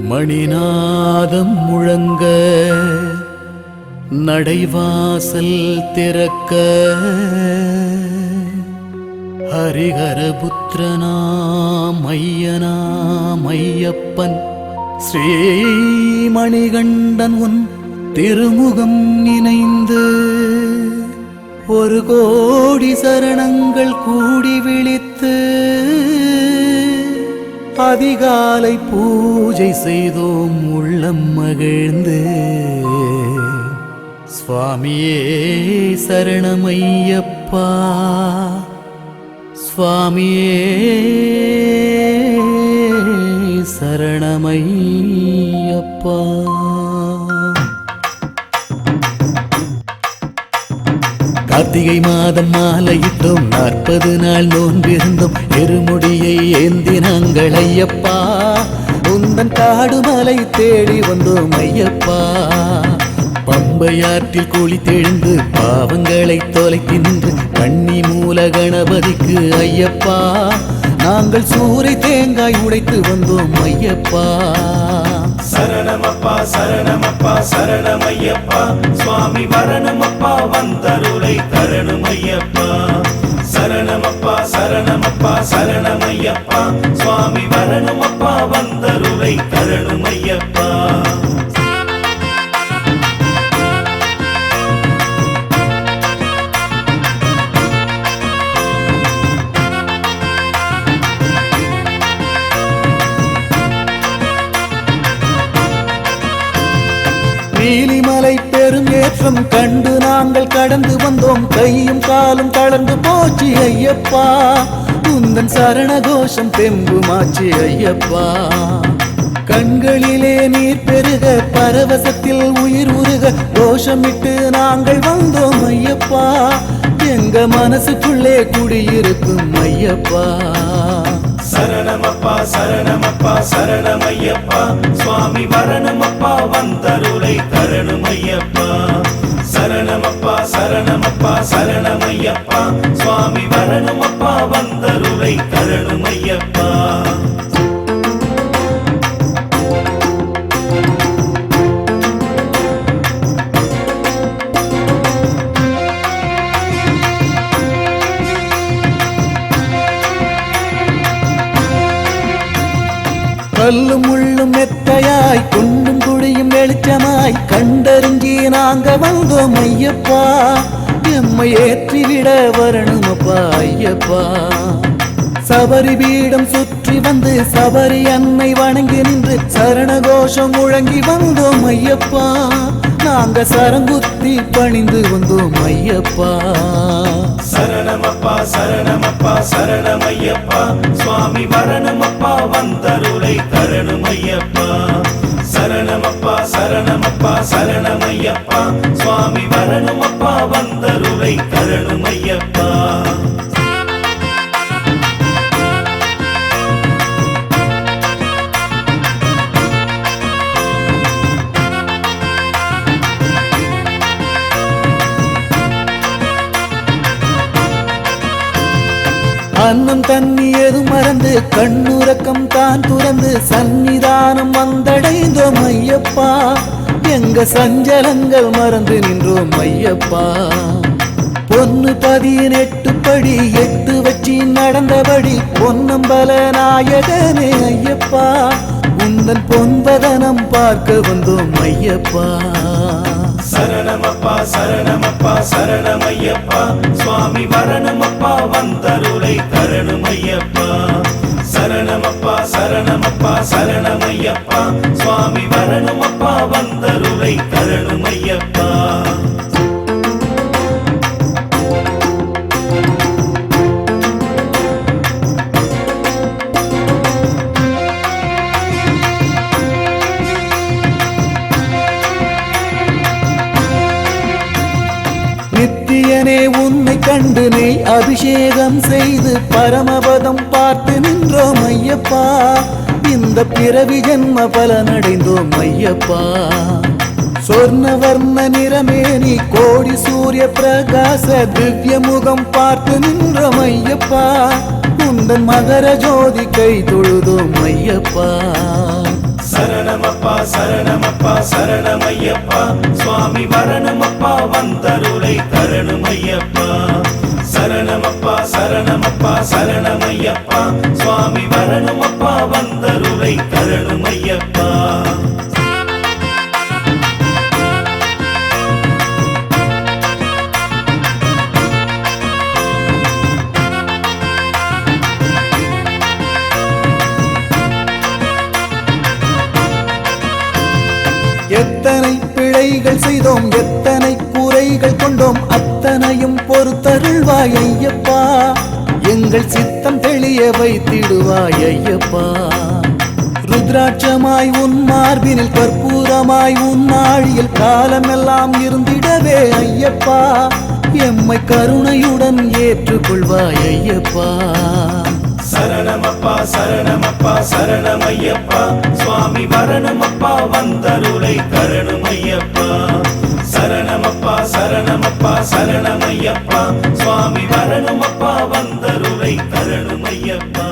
மணிநாதம் முழங்க நடைவாசல் திறக்க. ஹரிஹரபுத்திரனாம் ஐயனாம் ஐயப்பன் ஸ்ரீமணிகண்டன் உன் திருமுகம் நினைந்து ஒரு கோடி சரணங்கள் கூடி விழித்து அதிகாலை பூஜை செய்தோம் உள்ளம் மகிழ்ந்து. சுவாமியே சரணமையப்பா. சுவாமியே சரணமையப்பா. கார்த்திகை மாதம் மாலையிட்டோம் நாற்பது நாள் நோன்பிருந்தோம் எருமுடியை ஏந்தி நாங்கள் ஐயப்பா உந்தன் காடு மலை தேடி வந்தோம் ஐயப்பா பம்பையாற்றில் குளித்தெழுந்து தெழுந்து பாவங்களை தொலைத்து நின்று கண்ணி மூல கணபதிக்கு ஐயப்பா. நாங்கள் சூறை தேங்காய் உடைத்து வந்தோம் ஐயப்பா சரணமப்பா சரணமப்பா சரணமையப்பா. சுவாமி வரணுமப்பா வந்தருளை தரணுமையப்பா. சரணமப்பா சரணமப்பா சரணமையப்பா. சுவாமி வரணுமப்பா வந்தருளை தரணுமையப்பா. நீலிமலை பெரும் ஏற்றம் கண்டு நாங்கள் கடந்து வந்தோம். கையும் காலும் தளர்ந்து போச்சு ஐயப்பா. குந்தன் சரண கோஷம் தெம்புமாச்சு ஐயப்பா. கண்களிலே நீர் பெருக பரவசத்தில் உயிர் உருக கோஷமிட்டு நாங்கள் வந்தோம் ஐயப்பா. எங்க மனசுக்குள்ளே குடியிருக்கும் ஐயப்பா. சரணமப்பா சரணமப்பா சரணமையப்பா. சுவாமி வரணுமப்பா வந்தருளை தரணுமையப்பா சரணமப்பா சரணமப்பா சரணமையப்பா. சுவாமி வரணுமப்பா வந்தருளை தரணுமையப்பா கல்லும் முள்ளும் மெத்தையாய் குண்டும் குழியும் வெளிச்சமாய் கண்டறிஞ்சி நாங்க வந்தோம் ஐயப்பா. எம்மை ஏற்றிவிட வரணும் அப்பா ஐயப்பா. சபரி பீடம் சுற்றி வந்து சபரி அன்னை வணங்கி நின்று சரண கோஷம் முழங்கி வந்தோம் ஐயப்பா. நாங்க சரங்குத்தி பணிந்து வந்தோம் ஐயப்பா. சரணமப்பா சரணமப்பா சரணமையப்பா சுவாமி வரணுமப்பா வந்தருளை தரணுமையப்பா சரணமப்பா சரணமப்பா சரணமையப்பா. சுவாமி வரணுமப்பா வந்தருளை தரணுமையப்பா அன்னம் தண்ணி எது மறந்து கண்ணுறக்கம் தான் துறந்து சன்னிதானம் வந்தடைந்தோம் ஐயப்பா. எங்க சஞ்சலங்கள் மறந்து நின்றோம் ஐயப்பா. பொன்னு பதினெட்டு படி எட்டு வச்சு நடந்தபடி பொன்னம்பல நாயகனே ஐயப்பா. உந்தன் பொன்பதனம் பார்க்க வந்தோம் ஐயப்பா. சரணமப்பா சரணமப்பா சரணமையப்பா. சுவாமி மரணமப்பா வந்தரும் வந்தருளை தரணுமையப்பா சரணமப்பா சரணமப்பா சரணமையப்பா. சுவாமி வரணுமப்பா வந்தருளை தரணுமையப்பா நித்தியனே உன்னை கண்டு நெய் அபிஷேகம் செய்து பரமபதம் பார்த்து நின்றோம் ஐயப்பா. இந்த பிறவி ஜென்ம பலனடைந்தோம் ஐயப்பா. சொர்ணவர்ண நிறமேனி கோடி சூரிய பிரகாச திவ்ய முகம் பார்த்து நின்றோம் ஐயப்பா. குந்தன் மகர ஜோதி கை தொழுதோம் ஐயப்பா. சரணமப்பா சரணமப்பா சரணமையப்பா. சுவாமி வரணுமப்பா வந்தருளை தரணுமையப்பா. சரணமப்பா சரணமப்பா சரணமையப்பா. சுவாமி வரணுமப்பா வந்தருளை தரணுமையப்பா. எத்தனை பிழைகள் செய்தோம் எத்தனை குறைகள் கொண்டோம் அத்தனையும் பொறுத்தருள்வாய் ஐயப்பா. எங்கள் சித்தம் தெளிய வைத்திடுவாய் ஐயப்பா. ருத்ராட்சமாய் உன் மார்பினில் கற்பூரமாய் உன் நாழியில் காலமெல்லாம் இருந்திடவே ஐயப்பா. எம்மை கருணையுடன் ஏற்றுக்கொள்வாய் ஐயப்பா. சரணமப்பா சரணமப்பா சரணமையப்பா. சுவாமி வரணமப்பா வந்தருளை தரணுமையப்பா சரணமப்பா சரணமப்பா சரணமையப்பா. சுவாமி வரணமப்பா வந்தருளை தரணுமையப்பா